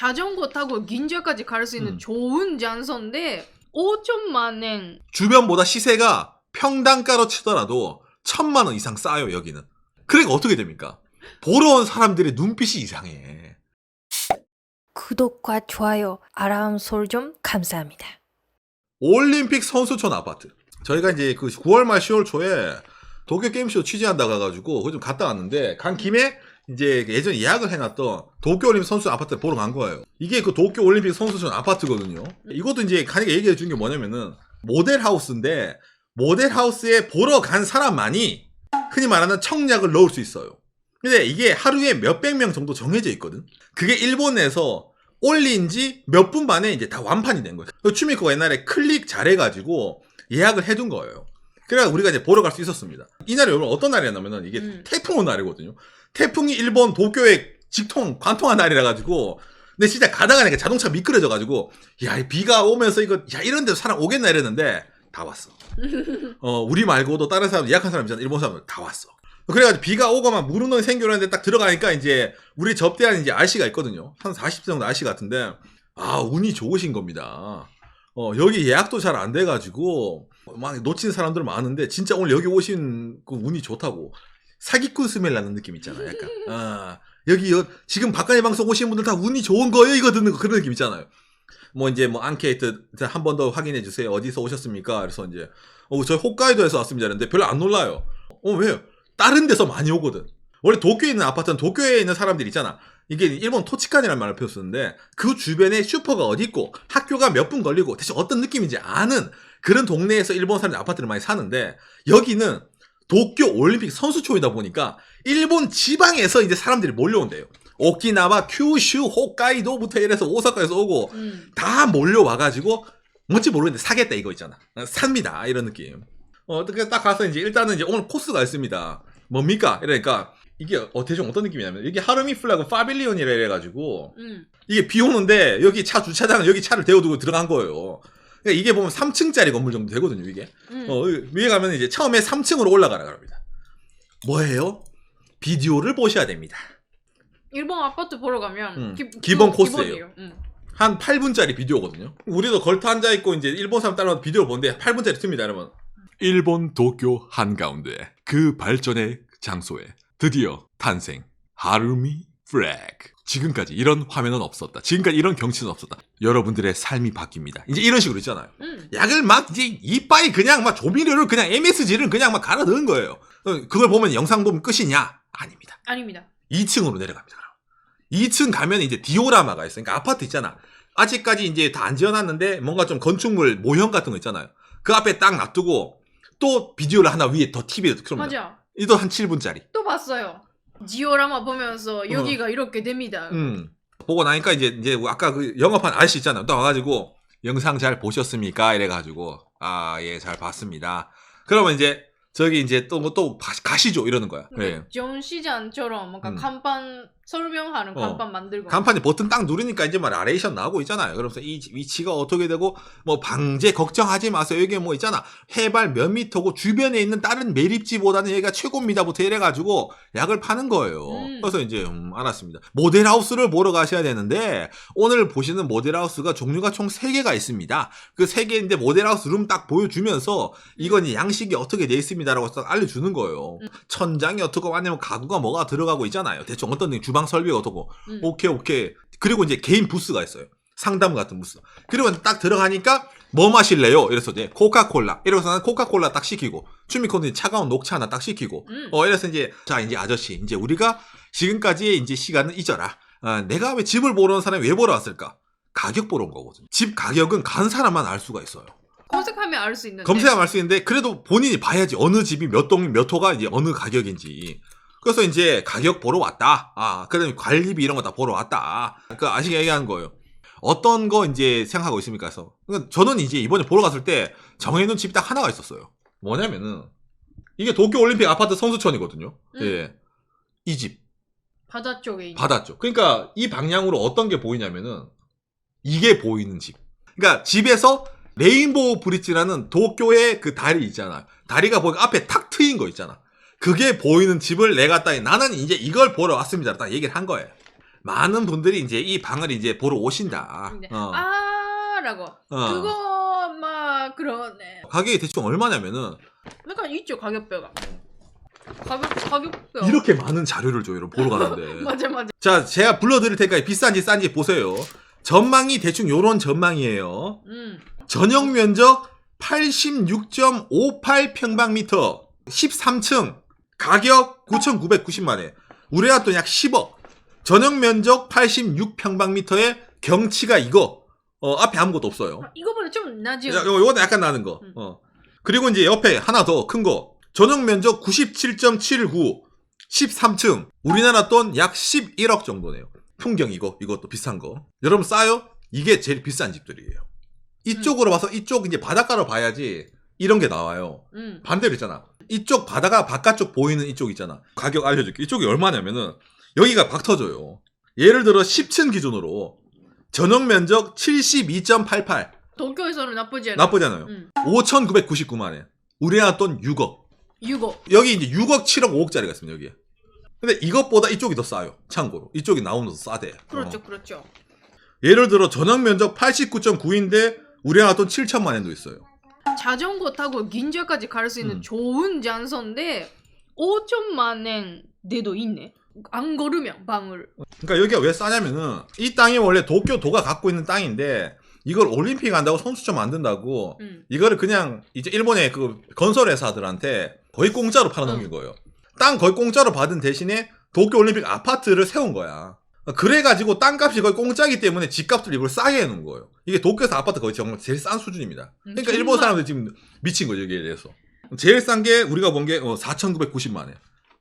자전거 타고 긴자까지 갈 수 있는 음. 좋은 장소인데 5천만 엔. 주변보다 시세가 평당가로 치더라도 천만 원 이상 싸요 여기는. 그러니까 어떻게 됩니까? 보러 온 사람들의 눈빛이 이상해. 구독과 좋아요, 알람 설정 감사합니다. 올림픽 선수촌 아파트. 저희가 이제 그 9월 말 10월 초에 도쿄 게임쇼 취재한다 가가지고 그거 좀 갔다 왔는데 간 김에 이제 예전에 예약을 해놨던 도쿄 올림픽 선수 아파트를 보러 간 거예요. 이게 그 도쿄 올림픽 선수촌 아파트거든요. 이것도 이제 가니까 얘기해 준 게 뭐냐면은 모델 하우스인데 모델 하우스에 보러 간 사람만이 흔히 말하는 청약을 넣을 수 있어요. 근데 이게 하루에 몇백 명 정도 정해져 있거든. 그게 일본에서 올린 지 몇 분 만에 이제 다 완판이 된 거예요. 그 추미코가 옛날에 클릭 잘해가지고 예약을 해둔 거예요. 그래서 우리가 이제 보러 갈 수 있었습니다. 이 날이 여러분 어떤 날이었냐면은 이게 음. 태풍 온 날이거든요. 태풍이 일본 도쿄에 직통, 관통한 날이라 가지고 근데 진짜 가다가 니까 자동차 미끄러져 가지고 야, 이 비가 오면서 이거 야, 이런 데서 사람 오겠나 이랬는데 다 왔어. 어, 우리 말고도 다른 사람 예약한 사람 있잖아. 일본 사람들 다 왔어. 그래가지고 비가 오고만 무릉덩이 생겨나는데 딱 들어가니까 이제 우리 접대하는 이제 아저씨가 있거든요. 한 40대 정도 아저씨 같은데 아 운이 좋으신 겁니다. 어 여기 예약도 잘 안 돼가지고 막 놓친 사람들 많은데 진짜 오늘 여기 오신 그 운이 좋다고 사기꾼 스멜 나는 느낌 있잖아. 약간 아 여기 여, 지금 박간의 방송 오신 분들 다 운이 좋은 거예요 이거 듣는 거 그런 느낌 있잖아요. 뭐 이제 뭐 앙케이트 한 번 더 확인해 주세요. 어디서 오셨습니까? 그래서 이제 어, 저 홋카이도에서 왔습니다. 그랬는데 별로 안 놀라요. 어, 왜요? 다른 데서 많이 오거든. 원래 도쿄에 있는 아파트는 도쿄에 있는 사람들 있잖아. 이게 일본 토치칸이라는 말을 표쓰는데 그 주변에 슈퍼가 어디 있고 학교가 몇 분 걸리고 대체 어떤 느낌인지 아는 그런 동네에서 일본 사람들 아파트를 많이 사는데 여기는 도쿄 올림픽 선수촌이다 보니까 일본 지방에서 이제 사람들이 몰려온대요. 오키나와, 큐슈, 홋카이도부터 이래서 오사카에서 오고 음. 다 몰려와가지고 뭔지 모르겠는데 사겠다 이거 있잖아. 어, 삽니다 이런 느낌. 어, 어떻게 딱 가서 이제 일단은 이제 오늘 코스가 있습니다. 뭡니까? 이러니까 이게 어, 대충 어떤 느낌이냐면 이게 하르미 플라그 파빌리온이라 이래가지고 음. 이게 비 오는데 여기 차 주차장은 여기 차를 대어두고 들어간 거예요. 그러니까 이게 보면 3층짜리 건물 정도 되거든요 이게. 음. 어, 위에 가면 이제 처음에 3층으로 올라가라 그럽니다. 뭐예요? 비디오를 보셔야 됩니다. 일본 아파트 보러 가면 음, 기, 기본 그 코스예요. 음. 한 8분짜리 비디오거든요. 우리도 걸터 앉아 있고 이제 일본 사람 따라서 비디오를 보는데 8분짜리 틉니다, 여러분. 일본 도쿄 한가운데 그 발전의 장소에 드디어 탄생 하루미 프렉. 지금까지 이런 화면은 없었다. 지금까지 이런 경치는 없었다. 여러분들의 삶이 바뀝니다. 이제 이런 식으로 있잖아요. 음. 약을 막 이제 이빠이 그냥 막 조미료를 그냥 MSG를 그냥 막 갈아 넣은 거예요. 어, 그걸 보면 영상 보면 끝이냐? 아닙니다. 아닙니다. 2층으로 내려갑니다. 2층 가면 이제 디오라마가 있어요. 그러니까 아파트 있잖아. 아직까지 이제 다 안 지어놨는데 뭔가 좀 건축물 모형 같은 거 있잖아요. 그 앞에 딱 놔두고 또 비디오를 하나 위에 더 TV에 틀어니다 맞아. 이도 한 7분짜리. 또 봤어요. 지오라마 보면서 여기가 이렇게 됩니다. 음. 보고 나니까 이제 이제 아까 그 영업한 아저씨 있잖아요. 또 와가지고 영상 잘 보셨습니까? 이래가지고 아 예 잘 봤습니다. 그러면 이제 저기 이제 또뭐또 가시죠 이러는 거야. 예. 전시장처럼 뭔가 음. 간판 설명하는 어. 간판 만들고 간판에 버튼 딱 누르니까 이제 막 나레이션 나오고 있잖아요. 그러면서 이 위치가 어떻게 되고 뭐 방제 걱정하지 마세요. 여기 뭐 있잖아. 해발 몇 미터고 주변에 있는 다른 매립지보다는 여기가 최고입니다부터 이래가지고 약을 파는 거예요. 음. 그래서 이제 음, 알았습니다. 모델하우스를 보러 가셔야 되는데 오늘 보시는 모델하우스가 종류가 총 3개가 있습니다. 그 3개인데 모델하우스 룸 딱 보여주면서 이건 이 양식이 어떻게 돼 있습니다 라고 딱 알려주는 거예요. 음. 천장이 어떻고 아니면 가구가 뭐가 들어가고 있잖아요. 대충 어떤 데 주방 설비가 어떻고. 음. 오케이 오케이. 그리고 이제 개인 부스가 있어요. 상담 같은 부스. 그리고 딱 들어가니까 뭐 마실래요? 이래서 이제 코카콜라. 이러면서 난 코카콜라 딱 시키고 추미코는 차가운 녹차 하나 딱 시키고. 음. 어 이래서 이제 자 이제 아저씨 이제 우리가 지금까지의 이제 시간은 잊어라. 아, 내가 왜 집을 보러 온 사람이 왜 보러 왔을까? 가격 보러 온 거거든 집 가격은 간 사람만 알 수가 있어요 검색하면 알 수 있는데 검색하면 알 수 있는데 그래도 본인이 봐야지 어느 집이 몇 동 몇 호가 이제 어느 가격인지. 그래서 이제 가격 보러 왔다. 아, 그다음에 관리비 이런 거 다 보러 왔다. 그 아시게 얘기하는 거예요. 어떤 거 이제 생각하고 있습니까? 그래서 그러니까 저는 이제 이번에 보러 갔을 때 정해놓은 집이 딱 하나가 있었어요. 뭐냐면은 이게 도쿄 올림픽 아파트 선수촌이거든요. 음. 예, 이 집 바다 쪽에 있는 받았죠. 그러니까 이 방향으로 어떤 게 보이냐면은 이게 보이는 집. 그러니까 집에서 레인보우 브릿지라는 도쿄의 그 다리 있잖아. 다리가 보니까 앞에 탁 트인 거 있잖아. 그게 보이는 집을 내가 딱 나는 이제 이걸 보러 왔습니다. 딱 얘기를 한 거예요. 많은 분들이 이제 이 방을 이제 보러 오신다. 어. 아라고 어. 그거 막 그러네. 가격이 대충 얼마냐면은 약간 있죠 가격표가. 가격 가격표. 이렇게 많은 자료를 줘요. 보러 가는데. 맞아 맞아. 자, 제가 불러드릴 테니까 비싼지 싼지 보세요. 전망이 대충 요런 전망이에요. 음. 전용 면적 86.58평방미터, 13층, 가격 9,990만원, 우리가 또약 10억, 전용 면적 86평방미터에 경치가 이거, 어, 앞에 아무것도 없어요. 아, 이거보다 좀 나지. 야, 요, 요거는 약간 나는 거. 음. 어. 그리고 이제 옆에 하나 더 큰 거. 전용 면적 97.79, 13층. 우리나라 돈 약 11억 정도네요. 풍경 이거, 이것도 비싼 거. 여러분 싸요? 이게 제일 비싼 집들이에요. 이쪽으로 봐서 이쪽 이제 바닷가로 봐야지 이런 게 나와요. 음. 반대로 있잖아. 이쪽 바다가 바깥쪽 보이는 이쪽 있잖아. 가격 알려줄게. 이쪽이 얼마냐면은 여기가 박 터져요. 예를 들어 10층 기준으로 전용 면적 72.88 도쿄에서는 나쁘지 않아. 나쁘잖아요. 음. 5,999만 원. 우리나라 돈 6억. 6억. 여기 이제 6억, 7억, 5억짜리가 있습니다, 여기에. 근데 이것보다 이쪽이 더 싸요. 참고로. 이쪽이 나오면 더 싸대. 그렇죠 어. 그렇죠. 예를 들어 전용 면적 89.9인데 우리나라 돈 7천만 원도 있어요. 자전거 타고 긴자까지 갈 수 있는 음. 좋은 장소인데 5천만 원 내도 있네. 안 걸으면 방을. 그러니까 여기가 왜 싸냐면은 이 땅이 원래 도쿄 도가 갖고 있는 땅인데 이걸 올림픽 한다고 선수촌 만든다고 음. 이거를 그냥 이제 일본의 그 건설 회사들한테 거의 공짜로 팔아넘긴 거예요. 땅 거의 공짜로 받은 대신에 도쿄 올림픽 아파트를 세운 거야. 그래가지고 땅값이 거의 공짜기 때문에 집값을 일부러 싸게 해놓은 거예요. 이게 도쿄에서 아파트 거의 정말 제일 싼 수준입니다. 그러니까 정말. 일본 사람들 지금 미친 거죠 여기에 대해서. 제일 싼 게 우리가 본 게 4,990만 원.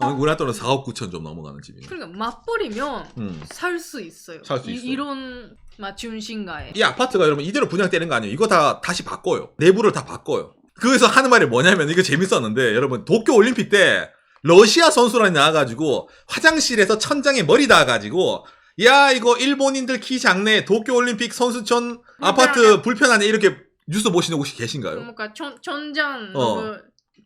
어, 우리나라 돈은 4억 9천 좀 넘어가는 집입니다. 그러니까 맞벌이면 음. 살수 있어요. 살수 이- 있어요. 이런 맞춤신가에. 이 아파트가 여러분 이대로 분양되는 거 아니에요. 이거 다 다시 바꿔요. 내부를 다 바꿔요. 그래서 하는 말이 뭐냐면 이거 재밌었는데 여러분 도쿄 올림픽 때 러시아 선수단이 나와가지고 화장실에서 천장에 머리 닿아가지고 야 이거 일본인들 키 작네 도쿄 올림픽 선수촌 아파트 불편하네 이렇게 뉴스 보시는 분 혹시 계신가요? 뭔가 천, 천장 어. 너무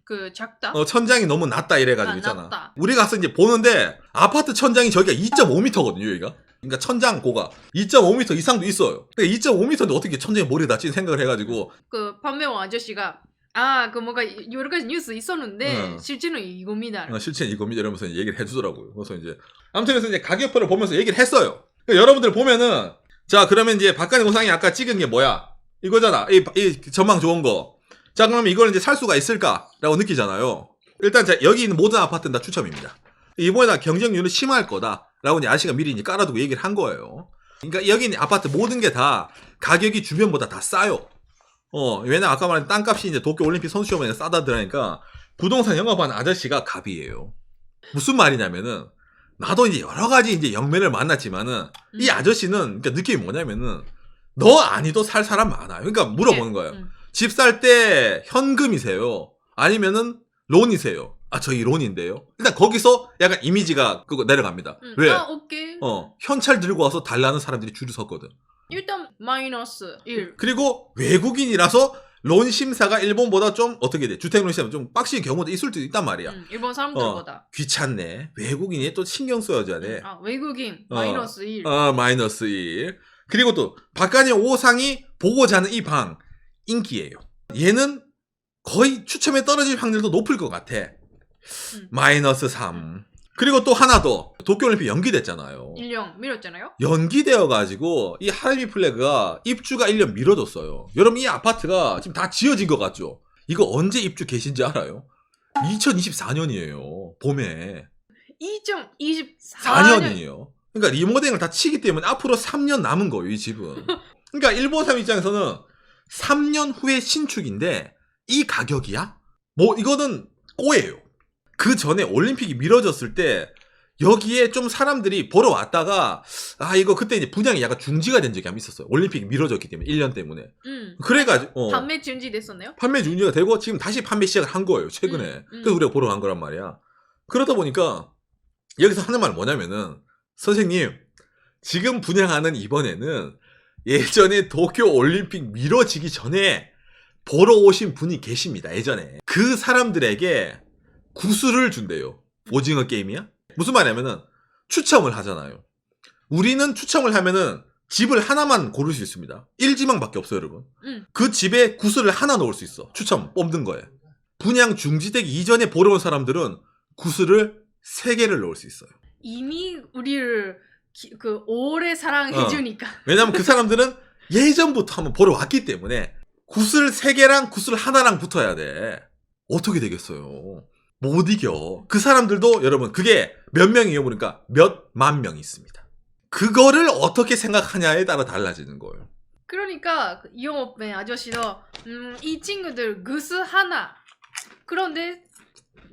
그 작다. 어, 천장이 너무 낮다 이래가지고 아, 있잖아. 낮다. 우리 가서 이제 보는데 아파트 천장이 저기가 2.5m거든요, 여기가. 그러니까 천장 고가 2.5m 이상도 있어요. 그러니까 2.5m인데 어떻게 천장에 머리 닿지 생각을 해가지고 그 판매원 아저씨가 아 그 뭔가 여러 가지 뉴스 있었는데 어. 실제는 이겁니다. 어, 실체는 이겁니다 이러면서 얘기를 해주더라고요. 그래서 이제 아무튼 그래서 이제 가격표를 보면서 얘기를 했어요. 그러니까 여러분들 보면은 자 그러면 이제 박간의 우상이 아까 찍은 게 뭐야? 이거잖아. 이, 이 전망 좋은 거. 자 그러면 이걸 이제 살 수가 있을까라고 느끼잖아요. 일단 자 여기 있는 모든 아파트는 다 추첨입니다. 이번에 경쟁률은 심할 거다라고 이제 아저씨가 미리 이제 깔아두고 얘기를 한 거예요. 그러니까 여기 있는 아파트 모든 게 다 가격이 주변보다 다 싸요. 어, 왜냐 아까 말한 땅값이 이제 도쿄 올림픽 선수촌에 싸다 들으니까 부동산 영업하는 아저씨가 갑이에요. 무슨 말이냐면은 나도 이제 여러 가지 이제 영매를 만났지만은 이 음. 아저씨는 그러니까 느낌이 뭐냐면은 너 아니도 살 사람 많아요. 그러니까 물어보는 거예요. 음. 집살 때 현금이세요? 아니면은 론이세요? 아 저희 론인데요. 일단 거기서 약간 이미지가 그거 내려갑니다. 음. 왜? 아. 어 현찰 들고 와서 달라는 사람들이 줄을 섰거든. 일단 마이너스 1. 그리고 외국인이라서 론 심사가 일본보다 좀 어떻게 돼? 주택 론 심사 좀 빡신 경우도 있을 수도 있단 말이야. 음, 일본 사람들보다. 귀찮네. 외국인이 또 신경 써줘야 돼. 아 외국인 어. 마이너스 1. 어, 마이너스 1. 그리고 또 박간의 오상이 보고자 하는 이 방 인기예요. 얘는 거의 추첨에 떨어질 확률도 높을 것 같아. 음. 마이너스 3. 그리고 또 하나 더. 도쿄올림픽 연기됐잖아요. 1령 밀었잖아요. 연기되어가지고 이 하이비 플래그가 입주가 1년 미뤄졌어요. 여러분 이 아파트가 지금 다 지어진 것 같죠? 이거 언제 입주 계신지 알아요? 2024년이에요. 봄에. 2.24년. 4년 이에요. 그러니까 리모델링을 다 치기 때문에 앞으로 3년 남은 거예요, 이 집은. 그러니까 일본 사람 입장에서는 3년 후에 신축인데 이 가격이야? 뭐 이거는 꼬예요. 그 전에 올림픽이 미뤄졌을 때 여기에 좀 사람들이 보러 왔다가 아 이거 그때 이제 분양이 약간 중지가 된 적이 한 번 있었어요. 올림픽이 미뤄졌기 때문에 1년 때문에. 음. 그래가지고 어, 판매 중지됐었나요? 판매 중지가 되고 지금 다시 판매 시작을 한 거예요. 최근에. 음, 음. 그래서 우리가 보러 간 거란 말이야. 그러다 보니까 여기서 하는 말 뭐냐면은 선생님 지금 분양하는 이번에는 예전에 도쿄 올림픽 미뤄지기 전에 보러 오신 분이 계십니다. 예전에 그 사람들에게 구슬을 준대요. 오징어 게임이야? 무슨 말이냐면은 추첨을 하잖아요. 우리는 추첨을 하면은 집을 하나만 고를 수 있습니다. 1지망밖에 없어요, 여러분. 응. 그 집에 구슬을 하나 넣을 수 있어. 추첨 뽑는 거에. 분양 중지되기 이전에 보러 온 사람들은 구슬을 3개를 넣을 수 있어요. 이미 우리를 기- 그 오래 사랑해 어. 주니까. 왜냐면 그 사람들은 예전부터 한번 보러 왔기 때문에 구슬 3개랑 구슬 하나랑 붙어야 돼. 어떻게 되겠어요? 못 이겨. 그 사람들도 여러분 그게 몇 명이에요? 보니까 몇 만 명이 있습니다. 그거를 어떻게 생각하냐에 따라 달라지는 거예요. 그러니까 그 이용업의 아저씨도 음, 이 친구들 구스 하나. 그런데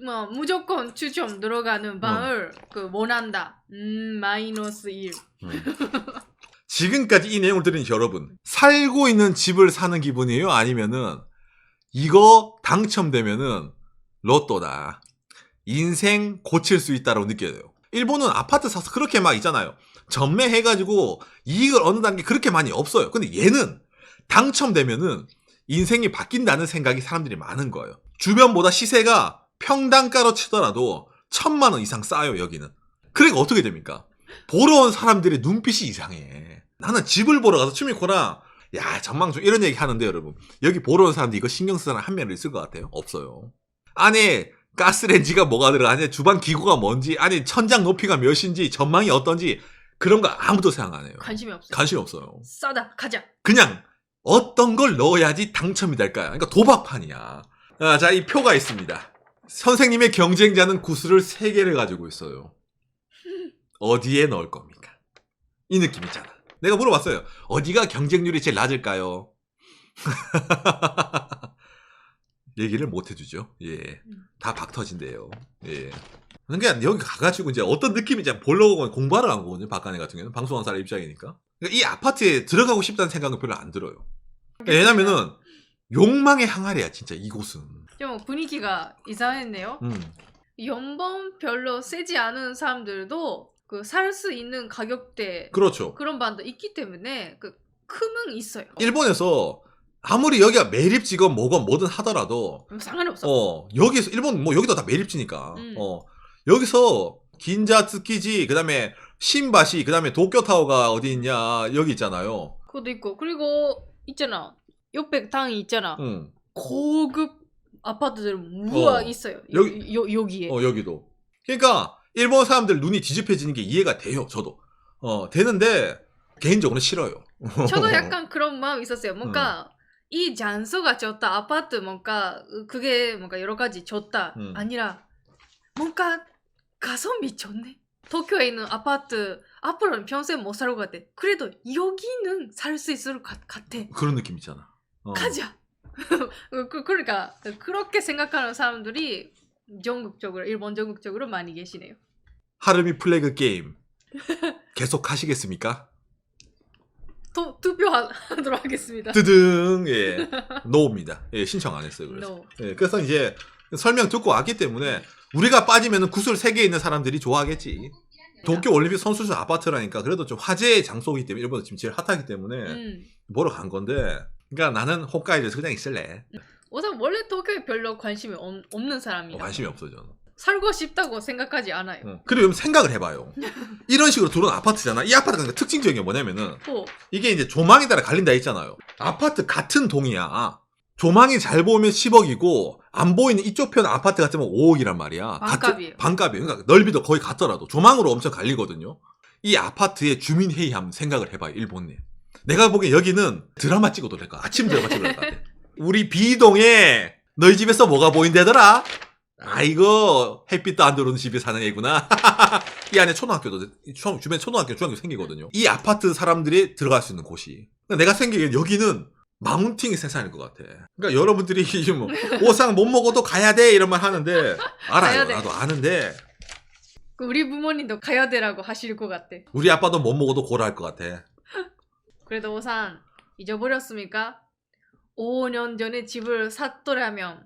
뭐 무조건 추첨 들어가는 방을 그 원한다. 음 마이너스 1. 지금까지 이 내용을 들은 여러분, 살고 있는 집을 사는 기분이에요? 아니면은, 이거 당첨되면은, 로또다. 인생 고칠 수 있다고 느껴요. 일본은 아파트 사서 그렇게 막 있잖아요. 전매해가지고 이익을 얻는 단계 그렇게 많이 없어요. 근데 얘는 당첨되면은 인생이 바뀐다는 생각이 사람들이 많은 거예요. 주변보다 시세가 평당가로 치더라도 천만 원 이상 싸요, 여기는. 그러니까 어떻게 됩니까? 보러 온 사람들의 눈빛이 이상해. 나는 집을 보러 가서 추미코랑 야 전망중 이런 얘기 하는데 여러분 여기 보러 온 사람들 이거 신경 쓰는 한 명을 있을 것 같아요? 없어요. 안에 가스레인지가 뭐가 들어가냐 주방 기구가 뭔지 아니 천장 높이가 몇인지 전망이 어떤지 그런 거 아무도 생각 안 해요. 관심이 없어. 관심 없어요. 싸다 가자. 그냥 어떤 걸 넣어야지 당첨이 될까요? 그러니까 도박판이야. 아, 자, 이 표가 있습니다. 선생님의 경쟁자는 구슬을 3개를 가지고 있어요. 어디에 넣을 겁니까? 이 느낌 있잖아. 내가 물어봤어요. 어디가 경쟁률이 제일 낮을까요? 얘기를 못 해주죠. 예. 다 박 터진대요. 예. 그러니까 여기 가가지고 이제 어떤 느낌인지 보려고 공부하러 간 거거든요. 박간애 같은 경우는. 방송한 사람 입장이니까. 그러니까 이 아파트에 들어가고 싶다는 생각은 별로 안 들어요. 왜냐면은 욕망의 항아리야, 진짜 이곳은. 좀 분위기가 이상했네요. 음. 연봉 별로 세지 않은 사람들도 그 살 수 있는 가격대 그렇죠. 그런 반도 있기 때문에 그 금은 있어요. 일본에서 아무리 여기가 매립지건 뭐건 뭐든 하더라도 상관이 없어. 어 여기서 일본 뭐 여기도 다 매립지니까 음. 어 여기서 긴자 츠키지 그다음에 신바시 그다음에 도쿄 타워가 어디 있냐 여기 있잖아요. 그것도 있고 그리고 있잖아. 옆에 땅이 있잖아. 응. 고급 아파트들 우와 어. 있어요. 여기- 여, 여기에. 어 여기도. 그러니까 일본 사람들 눈이 뒤집혀지는 게 이해가 돼요. 저도. 어 되는데 개인적으로는 싫어요. 저도 약간 그런 마음 이 있었어요. 뭔가 이 장소가 좋다. 아파트 뭔가 그게 뭔가 여러 가지 좋다. 음. 아니라 뭔가 가성비 좋네. 도쿄에 있는 아파트 앞으로는 평생 못 살 것 같아. 그래도 여기는 살 수 있을 것 같- 같아. 그런 느낌 있잖아. 어. 가자. 그, 그러니까 그렇게 생각하는 사람들이 전국적으로 일본 전국적으로 많이 계시네요. 하르미 플래그 게임 계속 하시겠습니까? 도, 투표하도록 하겠습니다. 뜨등 예 노입니다. 예 신청 안 했어요. 그래서 No. 예, 그래서 이제 설명 듣고 왔기 때문에 우리가 빠지면 구슬 3개 있는 사람들이 좋아하겠지. 도쿄 올림픽 선수촌 아파트라니까 그래도 좀 화제의 장소이기 때문에 일본에서 지금 제일 핫하기 때문에 음. 보러 간 건데 그러니까 나는 홋카이도에서 그냥 있을래. 우선 원래 도쿄에 별로 관심이 없, 없는 사람이라 어, 관심이 없어 저는. 살고 싶다고 생각하지 않아요. 어. 그리고 여러분 생각을 해봐요. 이런 식으로 들어온 아파트잖아. 이 아파트가 그러니까 특징적인 게 뭐냐면은 또 이게 이제 조망에 따라 갈린다 했잖아요. 아파트 같은 동이야. 조망이 잘 보이면 10억이고 안 보이는 이쪽 편 아파트 같으면 5억이란 말이야. 반값이에요. 같은- 반값이에요. 그러니까 넓이도 거의 같더라도 조망으로 엄청 갈리거든요. 이 아파트의 주민 회의 한번 생각을 해봐요. 일본에. 내가 보기엔 여기는 드라마 찍어도 될 거야. 아침 드라마 찍어도 될것 같아. 우리 B동에 너희 집에서 뭐가 보인대더라? 아 이거 햇빛도 안 들어오는 집에 사는 애구나. 이 안에 초등학교도 초- 주변에 초등학교 중학교 생기거든요. 이 아파트 사람들이 들어갈 수 있는 곳이. 그러니까 내가 생기기엔 여기는 마운팅의 세상일 것 같아. 그러니까 여러분들이 뭐 오상 못 먹어도 가야 돼 이런 말 하는데 알아요. 나도 아는데 그 우리 부모님도 가야 되라고 하실 것 같아. 우리 아빠도 못 먹어도 고라할 것 같아. 그래도 우선 잊어버렸습니까? 5년 전에 집을 샀더라면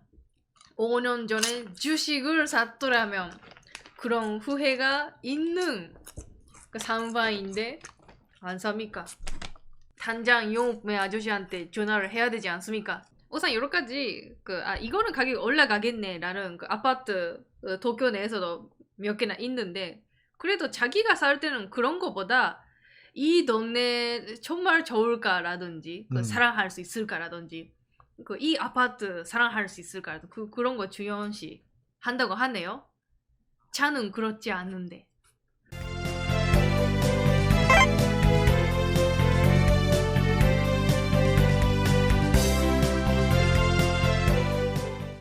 5년 전에 주식을 샀더라면 그런 후회가 있는 그 상황인데 안 삽니까? 단장 용매 아저씨한테 전화를 해야 되지 않습니까? 우선 여러 가지 그 아 이거는 가격이 올라가겠네라는 그 아파트 어, 도쿄 내에서도 몇 개나 있는데 그래도 자기가 살 때는 그런 거보다 이 동네 정말 좋을까라든지 그 음. 사랑할 수 있을까라든지 그 이 아파트 사랑할 수 있을까 그 그런 거씨 한다고 하네요. 차는 그렇지 않은데